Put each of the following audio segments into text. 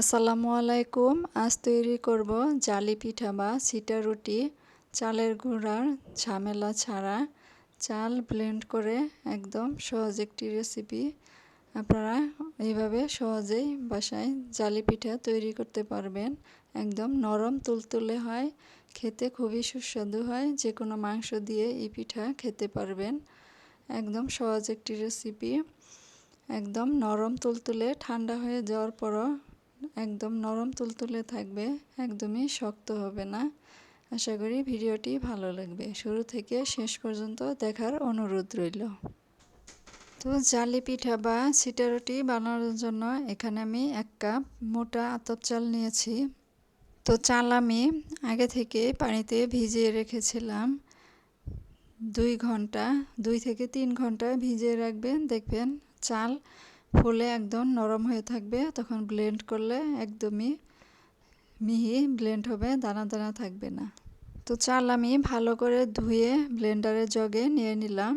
আসসালামু আলাইকুম। আজ তৈরি করব জালি পিঠা বা সিটা রুটি। চালের গুঁড়ার ঝামেলা ছাড়া চাল ব্লেন্ড করে একদম সহজ একটি রেসিপি আপনারা এইভাবে সহজেই বাসায় জালি পিঠা তৈরি করতে পারবেন। একদম নরম তুলতুলে হয়, খেতে খুবই সুস্বাদু হয় যে কোনো মাংস দিয়ে এই পিঠা খেতে পারবেন। একদম সহজ একটি রেসিপি একদম নরম তুলতুলে ঠান্ডা হয়ে যাওয়ার পরও একদম নরম তুলতুলে থাকবে, একদমই শক্ত হবে না। আশা করি ভিডিওটি ভালো লাগবে। শুরু থেকে শেষ পর্যন্ত দেখার অনুরোধ রইল। তো জালি পিঠা বা সিটা রুটি বানানোর জন্য এখানে আমি এক কাপ মোটা আতপ চাল নিয়েছি। তো চাল আমি আগে থেকে পানিতে ভিজিয়ে রেখেছিলাম। দুই ঘণ্টা, দুই থেকে তিন ঘণ্টা ভিজিয়ে রাখবেন। দেখবেন চাল ফুলে একদম নরম হয়ে থাকবে, তখন ব্লেন্ড করলে একদমই মিহি ব্লেন্ড হবে, দানা দানা থাকবে না। তো চাল আমি ভালো করে ধুয়ে ব্লেন্ডারের জগে নিয়ে নিলাম।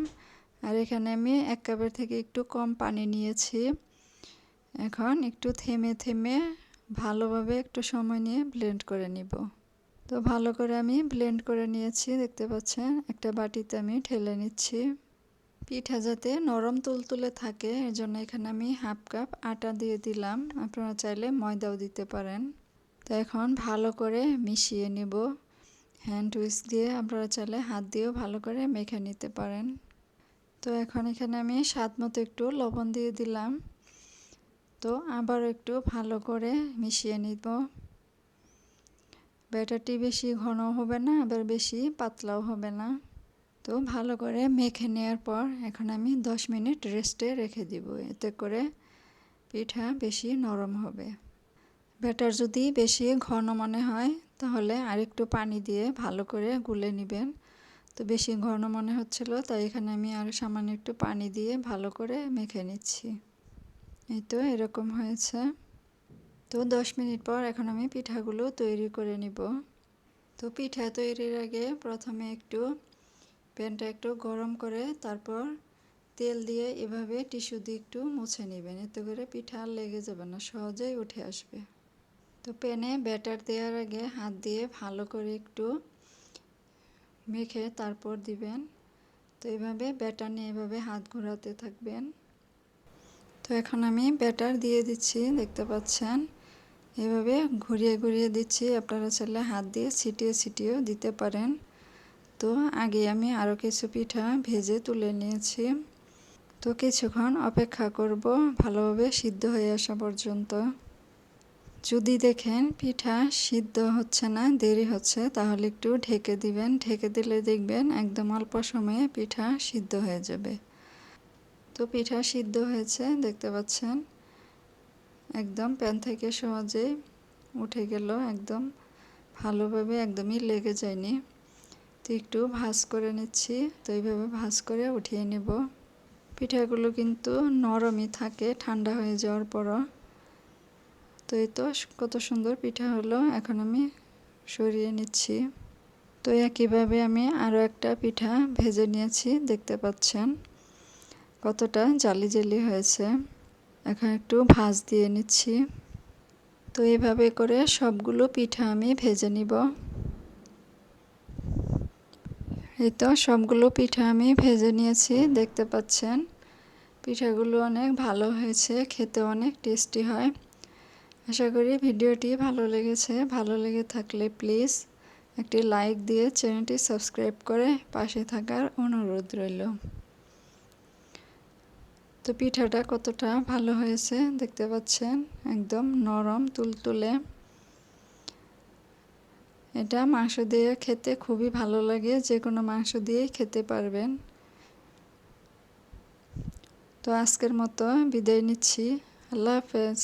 আর এখানে আমি এক কাপের থেকে একটু কম পানি নিয়েছি। এখন একটু থেমে থেমে ভালোভাবে একটু সময় নিয়ে ব্লেন্ড করে নিব। তো ভালো করে আমি ব্লেন্ড করে নিয়েছি, দেখতে পাচ্ছেন? একটা বাটিতে আমি ঢেলে নিচ্ছি। পিঠা যাতে নরম তুলতুলে থাকে এর জন্য এখানে আমি হাফ কাপ আটা দিয়ে দিলাম। আপনারা চাইলে ময়দাও দিতে পারেন। তো এখন ভালো করে মিশিয়ে নিব। হ্যান্ড উইস দিয়ে আপনারা চাইলে হাত দিয়েও ভালো করে মেখে নিতে পারেন। তো এখন এখানে আমি স্বাদ মতো একটু লবণ দিয়ে দিলাম। তো আবার একটু ভালো করে মিশিয়ে নিব। ব্যাটারটি বেশি ঘন হবে না, আবার বেশি পাতলাও হবে না। তো ভালো করে মেখে নেওয়ার পর এখন আমি 10 মিনিট রেস্টে রেখে দিব। এতে করে পিঠা বেশি নরম হবে। ব্যাটার যদি বেশি ঘন মনে হয়, তাহলে আরেকটু পানি দিয়ে ভালো করে গুলে নেবেন। তো বেশি ঘন মনে হচ্ছিল, তাই এখানে আমি আর সামান্য একটু পানি দিয়ে ভালো করে মেখে নিচ্ছি। এই তো এরকম হয়েছে। তো দশ মিনিট পর এখন আমি পিঠাগুলো তৈরি করে নিব। তো পিঠা তৈরির আগে প্রথমে একটু প্যানটা একটু গরম করে তারপর তেল দিয়ে এভাবে টিস্যু দিয়ে একটু মুছে নেবেন। এতে করে পিঠা আর লেগে যাবে না, সহজেই উঠে আসবে। তো প্যানে ব্যাটার দেওয়ার আগে হাত দিয়ে ভালো করে একটু মেখে তারপর দিবেন। তো এভাবে ব্যাটার নিয়ে এভাবে হাত ঘোরাতে থাকবেন। তো এখন আমি ব্যাটার দিয়ে দিচ্ছি, দেখতে পাচ্ছেন? এভাবে ঘুরিয়ে ঘুরিয়ে দিচ্ছি। আপনারা চাইলে হাত দিয়ে ছিটিয়ে ছিটিয়েও দিতে পারেন। তো আগে আমি আরও কিছু পিঠা ভেজে তুলে নিয়েছি। তো কিছুক্ষণ অপেক্ষা করব ভালোভাবে সিদ্ধ হয়ে আসা পর্যন্ত। যদি দেখেন পিঠা সিদ্ধ হচ্ছে না, দেরি হচ্ছে, তাহলে একটু ঢেকে দিবেন। ঢেকে দিলে দেখবেন একদম অল্প সময়ে পিঠা সিদ্ধ হয়ে যাবে। তো পিঠা সিদ্ধ হয়েছে, দেখতে পাচ্ছেন? একদম প্যান থেকে সহজেই উঠে গেল, একদম ভালোভাবে একদমই লেগে যায়নি। তো একটু ভাজ করে নিচ্ছি। তো এইভাবে ভাজ করে উঠিয়ে নেব। পিঠাগুলো কিন্তু নরমই থাকে, ঠান্ডা হয়ে যাওয়ার পরও। তো এই তো কত সুন্দর পিঠা হলো, এখন আমি সরিয়ে নিচ্ছি। তো একইভাবে আমি আরও একটা পিঠা ভেজে নিয়েছি, দেখতে পাচ্ছেন কতটা জালি জালি হয়েছে। এখন একটু ভাজ দিয়ে নিচ্ছি। তো এইভাবে করে সবগুলো পিঠা আমি ভেজে নিব। এই তো সবগুলো পিঠা আমি ভেজে নিয়েছি, দেখতে পাচ্ছেন। পিঠাগুলো অনেক ভালো হয়েছে, খেতে অনেক টেস্টি হয়। আশা করি ভিডিওটি ভালো লেগেছে। ভালো লেগে থাকলে প্লিজ একটি লাইক দিয়ে চ্যানেলটি সাবস্ক্রাইব করে পাশে থাকার অনুরোধ রইল। তো পিঠাটা কতটা ভালো হয়েছে দেখতে পাচ্ছেন, একদম নরম, তুলতুলে। এটা মাংস দিয়ে খেতে খুবই ভালো লাগে যে কোনো মাংস দিয়েই খেতে পারবেন। তো আজকের মতো বিদায় নিচ্ছি। আল্লাহ হাফেজ।